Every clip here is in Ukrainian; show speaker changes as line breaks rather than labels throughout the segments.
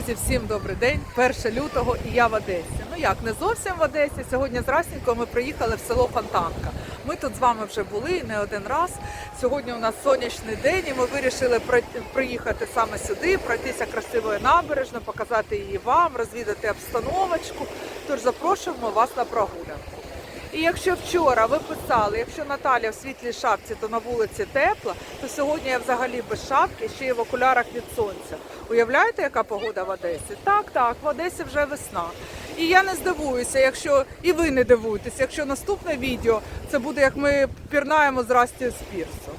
Друзі, всім добрий день. 1 лютого і я в Одесі. Ну як, не зовсім в Одесі. Сьогодні з Расінькою ми приїхали в село Фонтанка. Ми тут з вами вже були не один раз. Сьогодні у нас сонячний день, і ми вирішили приїхати саме сюди, пройтися красивою набережною, показати її вам, розвідати обстановочку. Тож запрошуємо вас на прогулянку. І якщо вчора ви писали, якщо Наталя в світлій шапці, то на вулиці тепло, то сьогодні я взагалі без шапки, ще й в окулярах від сонця. Уявляєте, яка погода в Одесі? Так, так, в Одесі вже весна. І я не здивуюся, якщо і ви не дивуєтеся, якщо наступне відео це буде як ми пірнаємо з Расті Спірсом.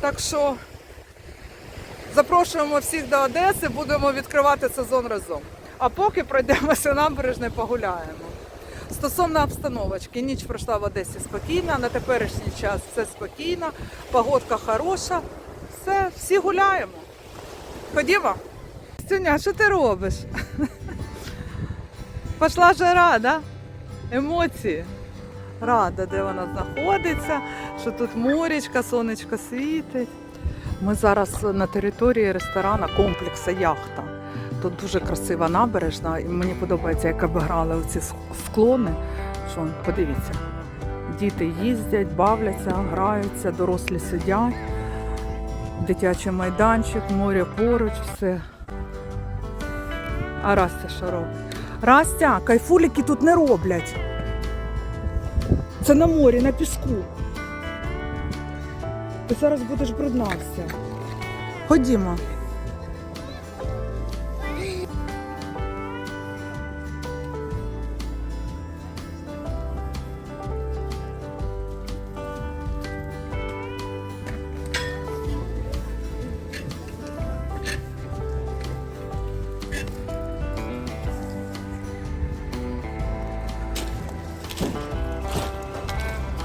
Так що запрошуємо всіх до Одеси, будемо відкривати сезон разом. А поки пройдемося набережною, погуляємо. Стосовно обстановочки, ніч пройшла в Одесі спокійно, на теперішній час все спокійно, погодка хороша, все, всі гуляємо. Ходімо. Стюня, що ти робиш? Пішла жара, да? Емоції. Рада, де вона знаходиться, що тут морічка, сонечко світить. Ми зараз на території ресторану комплексу Яхта. Тут дуже красива набережна, і мені подобається, як обіграли оці склони. Що, подивіться, діти їздять, бавляться, граються, дорослі сидять, дитячий майданчик, море поруч, все. А Растя що робить? Растя, кайфуліки тут не роблять. Це на морі, на піску. Ти зараз будеш бруднатися. Ходімо.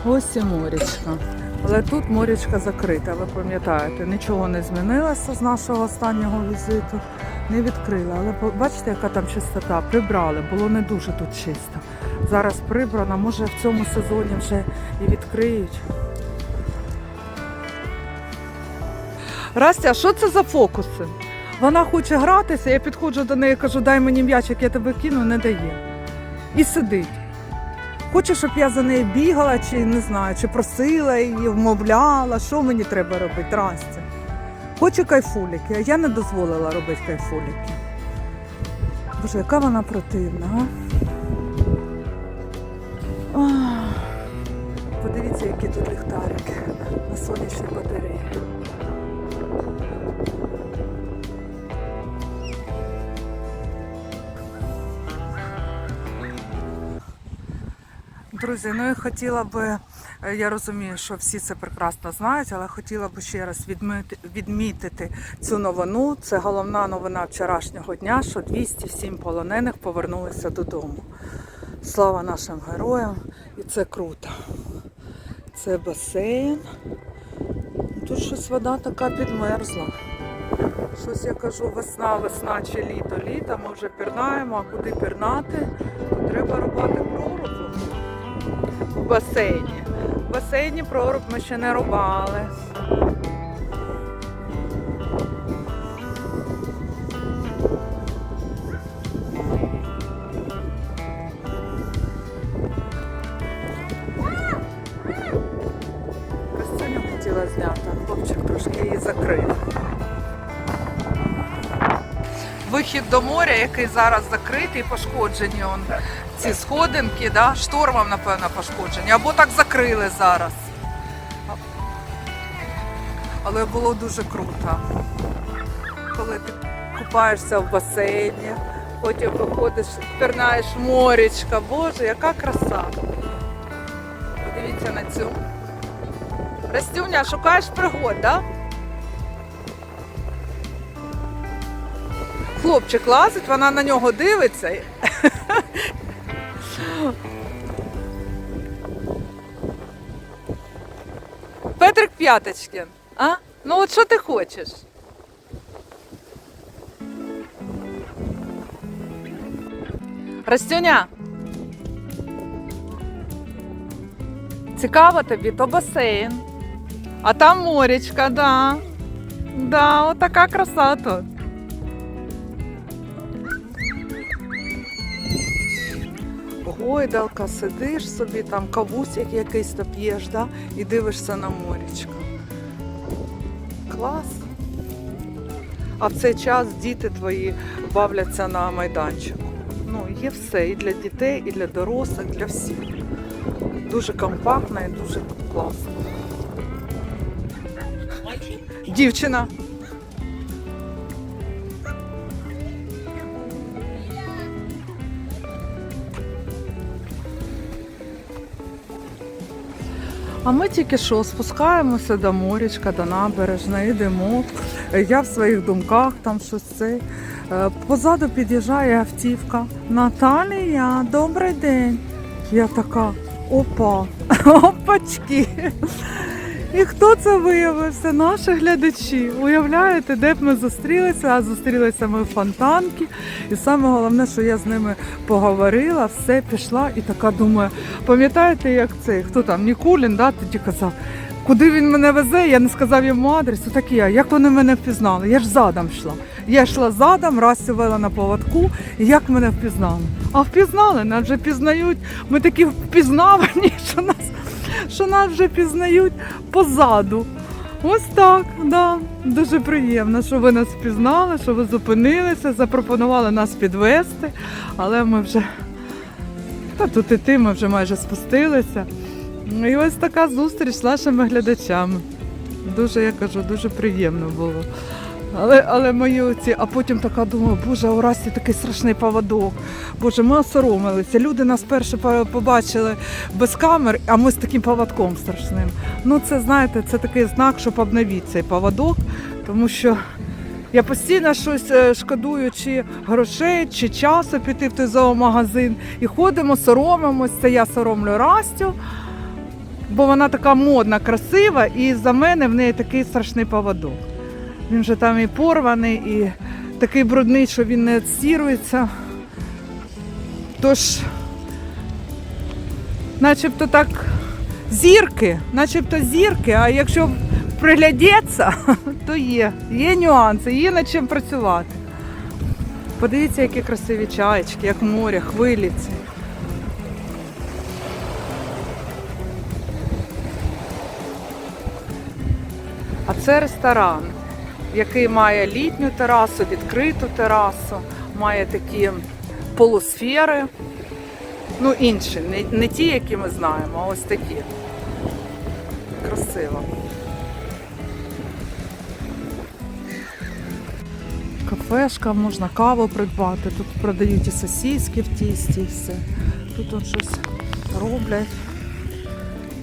Ось і морічка. Але тут морічка закрита, ви пам'ятаєте, нічого не змінилося з нашого останнього візиту. Не відкрили. Але бачите, яка там чистота? Прибрали, було не дуже тут чисто. Зараз прибрано, може в цьому сезоні вже і відкриють. Растя, що це за фокуси? Вона хоче гратися, я підходжу до неї, кажу, дай мені м'ячик, я тебе кину, не дає. І сидить. Хоче, щоб я за нею бігала, чи не знаю, чи просила її, вмовляла, що мені треба робити, Растя. Хоче кайфуліки, а я не дозволила робити кайфуліки. Боже, яка вона противна, а? Подивіться, які тут ліхтарики на сонячній батареї. Друзі, ну і хотіла би, е, я розумію, що всі це прекрасно знають, але хотіла би ще раз відмити, відмітити цю новину. Це головна новина вчорашнього дня, що 207 полонених повернулися додому. Слава нашим героям! І це круто. Це басейн. Тут щось вода така підмерзла. Щось я кажу, весна, весна чи літо, літо. Ми вже пірнаємо, а куди пірнати, то треба робити прорубу басейні. В басейні проруб ми ще не рубали. Костюню хотіла зняти, хлопчик трошки її закрив. Вихід до моря, який зараз закритий, пошкоджені ці сходинки, да? штормом, напевно, пошкоджені, або так закрили зараз. Але було дуже круто. Коли ти купаєшся в басейні, потім виходиш, пірнаєш морічка. Боже, яка краса. Подивіться на цю. Растюня, шукаєш пригод, так? Да? Хлопчик лазить, вона на нього дивиться. Петрик П'яточкін, а? Ну от що ти хочеш? Растюня. Цікаво тобі, то басейн. А там морічка, да. Да, отака краса тут. Гойдалка, сидиш собі, там кавусик якийсь то п'єш, да? і дивишся на морічко. Клас. А в цей час діти твої бавляться на майданчику. Ну, є все і для дітей, і для дорослих, для всіх. Дуже компактно і дуже класно. Дівчина. А ми тільки що спускаємося до морячка, до набережної, йдемо. Я в своїх думках там щось це. Е, Позаду під'їжджає автівка. Наталія, добрий день. Я така, опа, опачки. І хто це виявився? Наші глядачі. Уявляєте, де б ми зустрілися? А зустрілися ми в фонтанці. І саме головне, що я з ними поговорила, все пішла і така думаю, пам'ятаєте, як цей, хто там, Нікулін, да, тоді казав, куди він мене везе, я не сказав йому адрес, так і я. Як вони мене впізнали? Я ж задом йшла. Я йшла задом, раз вела на поводку, і як мене впізнали? А впізнали, нас вже пізнають. Ми такі впізнавані, що нас, що нас вже пізнають позаду. Ось так, да. Дуже приємно, що ви нас впізнали, що ви зупинилися, запропонували нас підвести, але ми вже та тут і ти, ми вже майже спустилися. І ось така зустріч з нашими глядачами. Дуже, я кажу, дуже приємно було. Але, але мої оці, а потім така думаю, боже, у Расті такий страшний поводок. Боже, ми осоромилися. Люди нас перше побачили без камер, а ми з таким поводком страшним. Ну, це знаєте, це такий знак, щоб обновити цей поводок, тому що я постійно щось е, шкодую, чи грошей, чи часу піти в той зоомагазин. І ходимо, соромимось. Це я соромлю Растю, бо вона така модна, красива, і за мене в неї такий страшний поводок. Він же там і порваний, і такий брудний, що він не відстірується. Тож, начебто так зірки, начебто зірки, а якщо приглядеться, то є. Є нюанси, є над чим працювати. Подивіться, які красиві чаєчки, як море, хвилі ці. А це ресторан, який має літню терасу, відкриту терасу, має такі полусфери. Ну, інші, не, не ті, які ми знаємо, а ось такі. Красиво. Кафешка, можна каву придбати. Тут продають і сосиски в тісті, і все. Тут от щось роблять,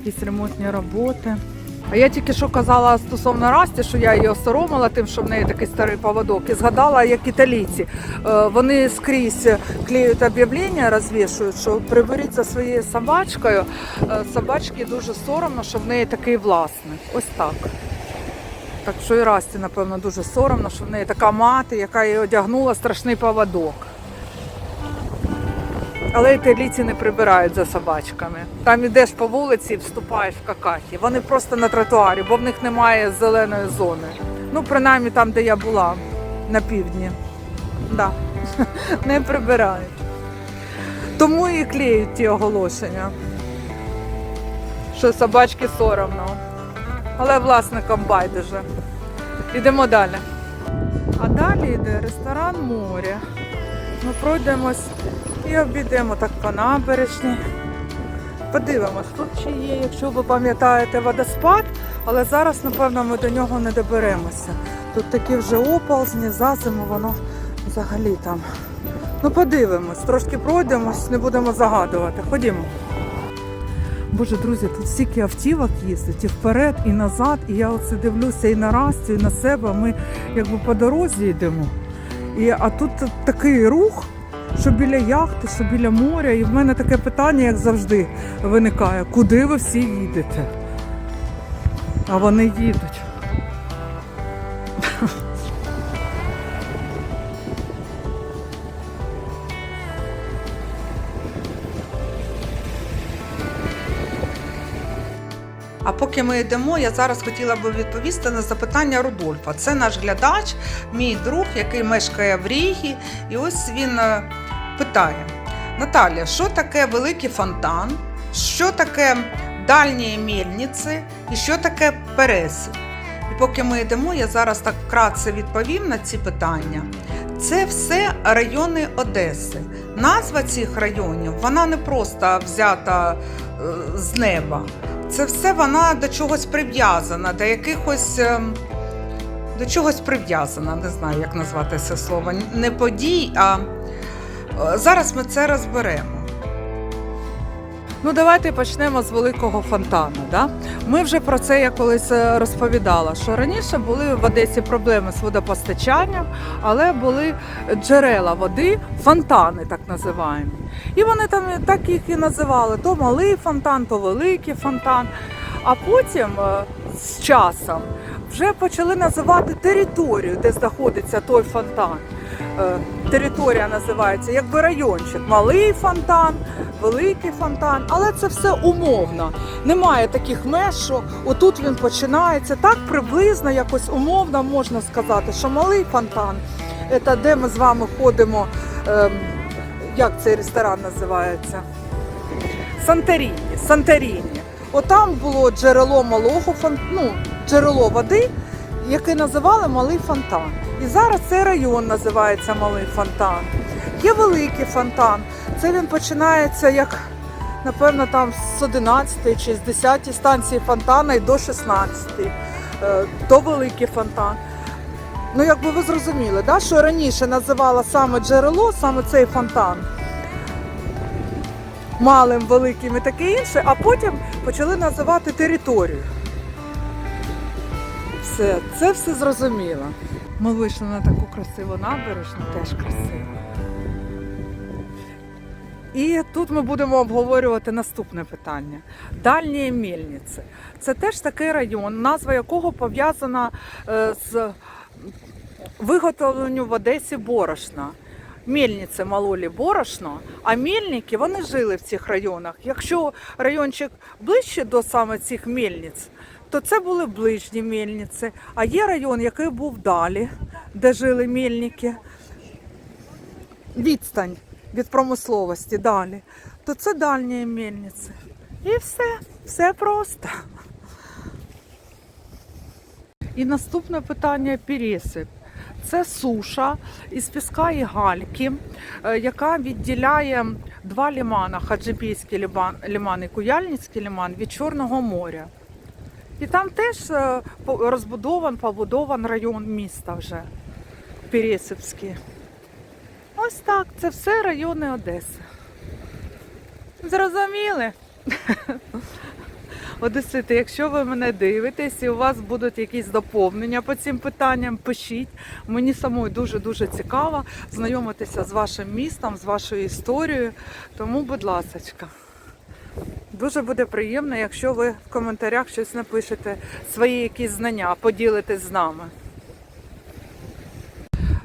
якісь ремонтні роботи. А я тільки що казала стосовно Расті, що я її осоромила тим, що в неї такий старий поводок, і згадала, як італійці. Е, Вони скрізь клеють об'явлення, розвішують, що приберіть своєю собачкою. Е, Собачці дуже соромно, що в неї такий власник. Ось так. Так що і Расті, напевно, дуже соромно, що в неї така мати, яка їй одягнула страшний поводок. Але італійці не прибирають за собачками. Там ідеш по вулиці і вступаєш в какахи. Вони просто на тротуарі, бо в них немає зеленої зони. Ну, принаймні там, де я була, на півдні. Да. Не прибирають. Тому і клеють ті оголошення, що собачки соромно. Але власникам байдуже. Ідемо далі. А далі йде ресторан море. Ми пройдемось і обійдемо так по набережні. Подивимось, тут ще є, якщо ви пам'ятаєте, водоспад, але зараз, напевно, ми до нього не доберемося. Тут такі вже оползні, за зиму воно взагалі там. Ну, подивимось, трошки пройдемось, не будемо загадувати. Ходімо. Боже, друзі, тут стільки автівок їздить і вперед, і назад. І я оце дивлюся і на Растю, і на себе. Ми якби по дорозі йдемо. І, а тут такий рух, що біля яхти, що біля моря. І в мене таке питання, як завжди, виникає: куди ви всі їдете? А вони їдуть. А поки ми йдемо, я зараз хотіла би відповісти на запитання Рудольфа. Це наш глядач, мій друг, який мешкає в Рігі. І ось він е, питає:
Наталя, що таке великий фонтан? Що таке дальні мельниці і що таке переси? І поки ми йдемо, я зараз так вкратце відповім на ці питання. Це все райони Одеси. Назва цих районів вона не просто взята е, з неба. Це все вона до чогось прив'язана, до якихось. ем, До чогось прив'язана, не знаю, як назвати це слово. Не подій, а е, зараз ми це розберемо.
Ну, давайте почнемо з великого фонтану. Да? Ми вже про це я колись е, розповідала, що раніше були в Одесі проблеми з водопостачанням, але були джерела води, фонтани так називаємо. І вони там так їх і називали: то малий фонтан, то великий фонтан. А потім е, з часом вже почали називати територію, де знаходиться той фонтан. Е, Територія називається якби райончик. Малий фонтан, великий фонтан, але це все умовно. Немає таких меж, що отут він починається. Так приблизно, якось умовно можна сказати, що малий фонтан це де ми з вами ходимо. ем, як цей ресторан називається? Санторіні. Санторіні. Отам було джерело малого фон... ну, джерело води, яке називали Малий фонтан. І зараз цей район називається Малий фонтан. Є великий фонтан. Це він починається як, напевно, там з 11 чи з 10 станції фонтана і до 16. Е, То великий фонтан. Ну, якби ви зрозуміли, да, що раніше називала саме джерело, саме цей фонтан. Малим, великим і таке інше, а потім почали називати територію. Все, це все зрозуміло. Ми вийшли на таку красиву набережну, теж красиво. І тут ми будемо обговорювати наступне питання. Дальні мельниці. Це теж такий район, назва якого пов'язана е, з виготовленням в Одесі борошна. Мельниці мололи борошно, а мельники вони жили в цих районах. Якщо райончик ближче до саме цих мельниць, то це були ближні мельниці. А є район, який був далі, де жили мельники. Відстань від промисловості далі, то це дальні мельниці. І все, все просто. І наступне питання пересип. Це суша із піска і гальки, е, яка відділяє два лімана Хаджибійський ліман, ліман і Куяльницький ліман від Чорного моря. І там теж е, розбудован, побудован район міста вже Пересипський. Ось так, це все райони Одеси. Зрозуміли? Одесити, якщо ви мене дивитесь і у вас будуть якісь доповнення по цим питанням, пишіть. Мені самою дуже-дуже цікаво знайомитися з вашим містом, з вашою історією. Тому, будь ласочка. Дуже буде приємно, якщо ви в коментарях щось напишете, свої якісь знання, поділитесь з нами.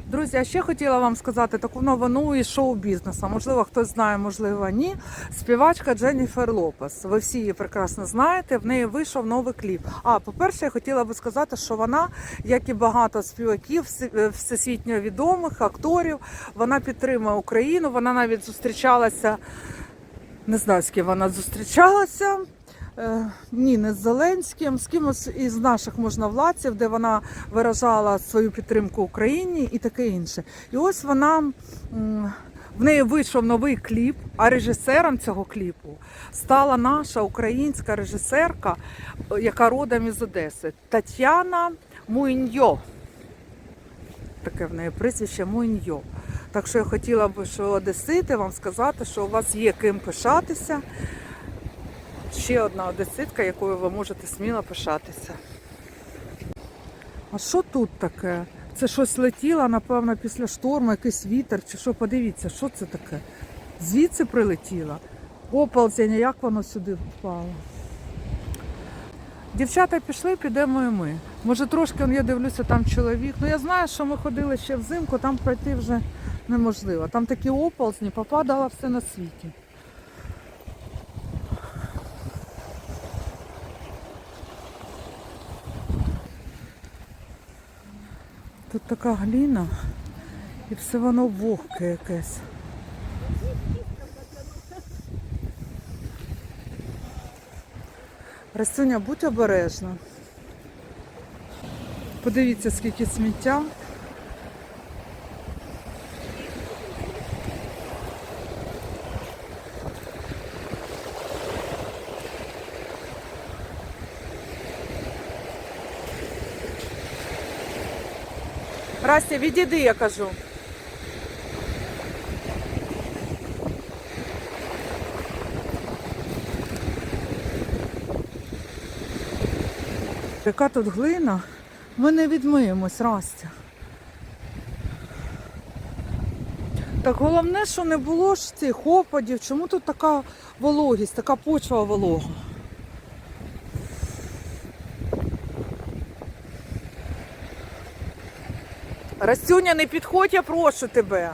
Друзі, а ще хотіла вам сказати таку новину із шоу-бізнесу. Можливо, хтось знає, можливо, ні. Співачка Дженніфер Лопес. Ви всі її прекрасно знаєте. В неї вийшов новий кліп. А по-перше, я хотіла би сказати, що вона, як і багато співаків, е, всесвітньо відомих акторів, вона підтримує Україну. Вона навіть зустрічалася. Не знаю, з ким вона зустрічалася. Е, Ні, не з Зеленським, з кимось із наших можновладців, де вона виражала свою підтримку Україні і таке інше. І ось вона в неї вийшов новий кліп, а режисером цього кліпу стала наша українська режисерка, яка родом із Одеси, Тетяна Муйньо. Таке в неї прізвище Муйньо. Так що я хотіла би, що одесити вам сказати, що у вас є ким пишатися. Ще одна одеситка, якою ви можете сміло пишатися. А що тут таке? Це щось летіло, напевно, після шторму, якийсь вітер чи що, подивіться, що це таке? Звідси прилетіло. Оползень, як воно сюди впало. Дівчата пішли, підемо і ми. Може трошки я дивлюся, там чоловік. Ну я знаю, що ми ходили ще взимку, там пройти вже неможливо. Там такі оползні, попадало все на світі. Тут така гліна і все воно вогке якесь. Расюня, будь обережна. Подивіться, скільки сміття. Растя, відійди, я кажу. Яка тут глина? Ми не відмиємось, Растя. Так головне, що не було ж цих опадів. Чому тут така вологість, така почва волога? Растюня, не підходь, я прошу тебе.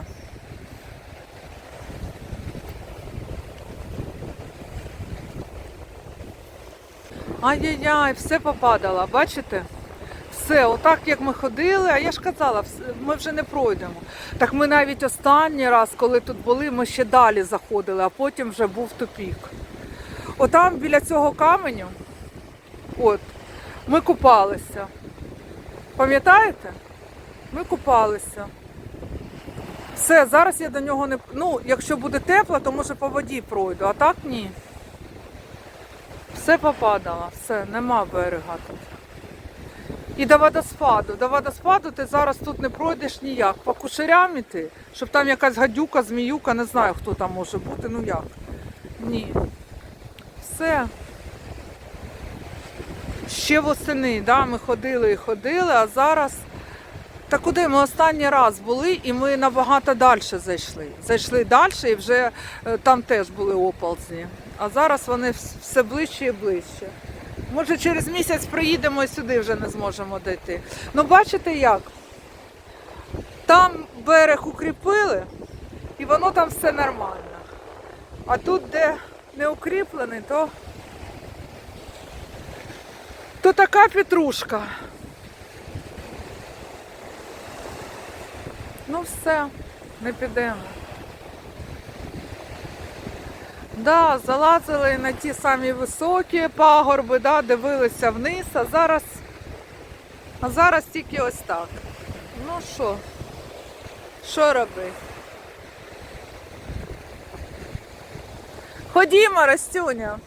Ай-яй-яй, все попадало, бачите? Все, отак як ми ходили, а я ж казала, ми вже не пройдемо. Так ми навіть останній раз, коли тут були, ми ще далі заходили, а потім вже був тупік. Отам біля цього каменю, от, ми купалися. Пам'ятаєте? Ми купалися. Все, зараз я до нього не. Ну, якщо буде тепло, то може по воді пройду, а так ні. Все попадало, все, нема берега тут. І до водоспаду. До водоспаду ти зараз тут не пройдеш ніяк. По кушерям іти, щоб там якась гадюка, зміюка, не знаю, хто там може бути, ну як. Ні. Все. Ще восени, да, ми ходили і ходили, а зараз. Та куди ми останній раз були, і ми набагато далі зайшли. Зайшли далі і вже е, там теж були оползні. А зараз вони все ближче і ближче. Може, через місяць приїдемо і сюди вже не зможемо дійти. Ну, бачите як? Там берег укріпили, і воно там все нормально. А тут, де не укріплений, то, то така петрушка. Ну все, не підемо. Да, залазили на ті самі високі пагорби, да, дивилися вниз, а зараз, а зараз тільки ось так. Ну що, що робити? Ходімо, Растюня.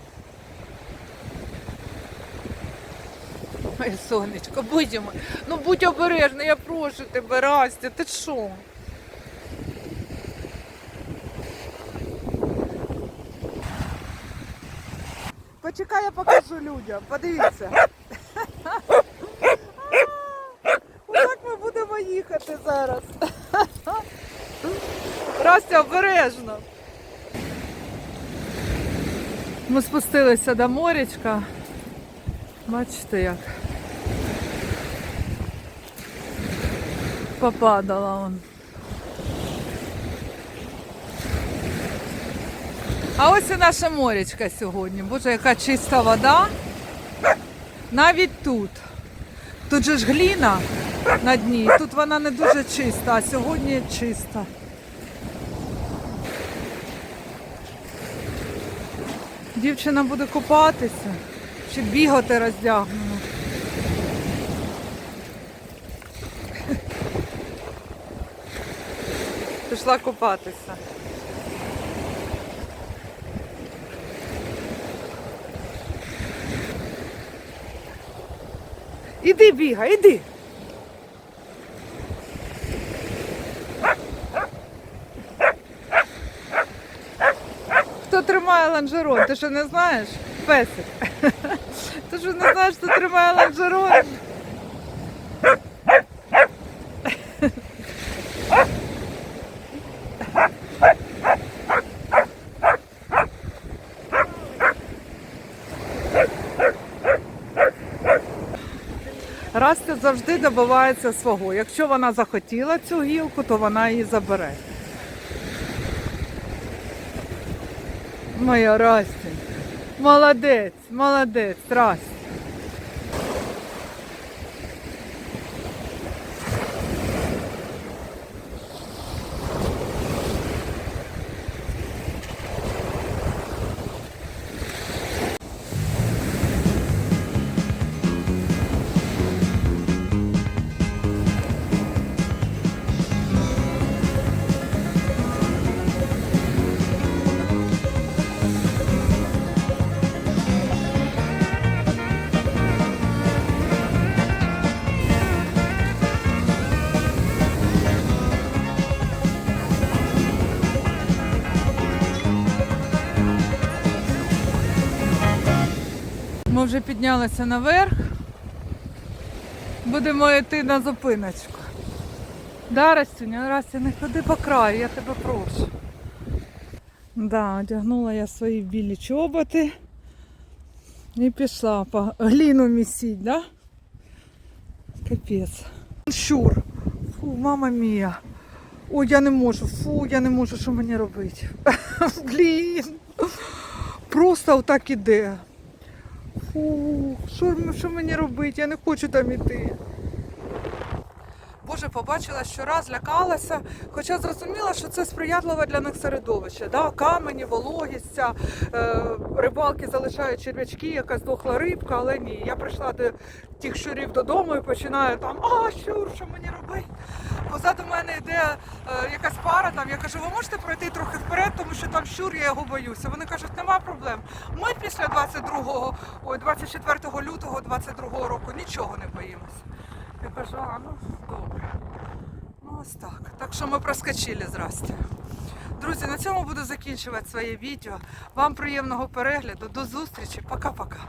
Ой, сонечко, будемо. Ну будь обережна, я прошу тебе, Растя, ти що? Почекай, я покажу людям. Подивіться. Отак ми будемо їхати зараз. Растя, обережно. Ми спустилися до морячка. Бачите як. Попадала он. А ось і наша морячка сьогодні. Боже, яка чиста вода. Навіть тут. Тут же ж гліна на дні. Тут вона не дуже чиста, а сьогодні чиста. Дівчина буде купатися чи бігати роздягнена. Пішла купатися. Іди бігай, іди. Хто тримає ланжерон? Ти що не знаєш? Песик. Ти що не знаєш, хто тримає ланжерон? Растя завжди добивається свого. Якщо вона захотіла цю гілку, то вона її забере. Моя Растя. Молодець, молодець, Растя. Ми вже піднялися наверх. Будемо йти на зупиночку. Да, Растюня, Растя, не ходи по краю, я тебе прошу. Да, одягнула я свої білі чоботи і пішла по гліну місіть, да? Капець. Щур. Фу, мама мія. Ой, я не можу, фу, я не можу, що мені робити. Блін. Просто отак іде. Фу, що, що мені робити? Я не хочу там іти. Боже, побачила, що раз лякалася, хоча зрозуміла, що це сприятливе для них середовище. Да? Камені, вологість, е, рибалки залишають черв'ячки, якась дохла рибка, але ні. Я прийшла до тих щурів додому і починаю там, а, щур, що мені робити? Позаду мене йде е, якась пара, там я кажу, ви можете пройти трохи вперед, тому що там щур, я його боюся. Вони кажуть, нема проблем. Ми після 22, ой, 24 лютого 22 року нічого не боїмося. Я кажу, а ну добре. Ну ось так. Так що ми проскочили здрасте. Друзі, на цьому буду закінчувати своє відео. Вам приємного перегляду. До зустрічі. Пока-пока.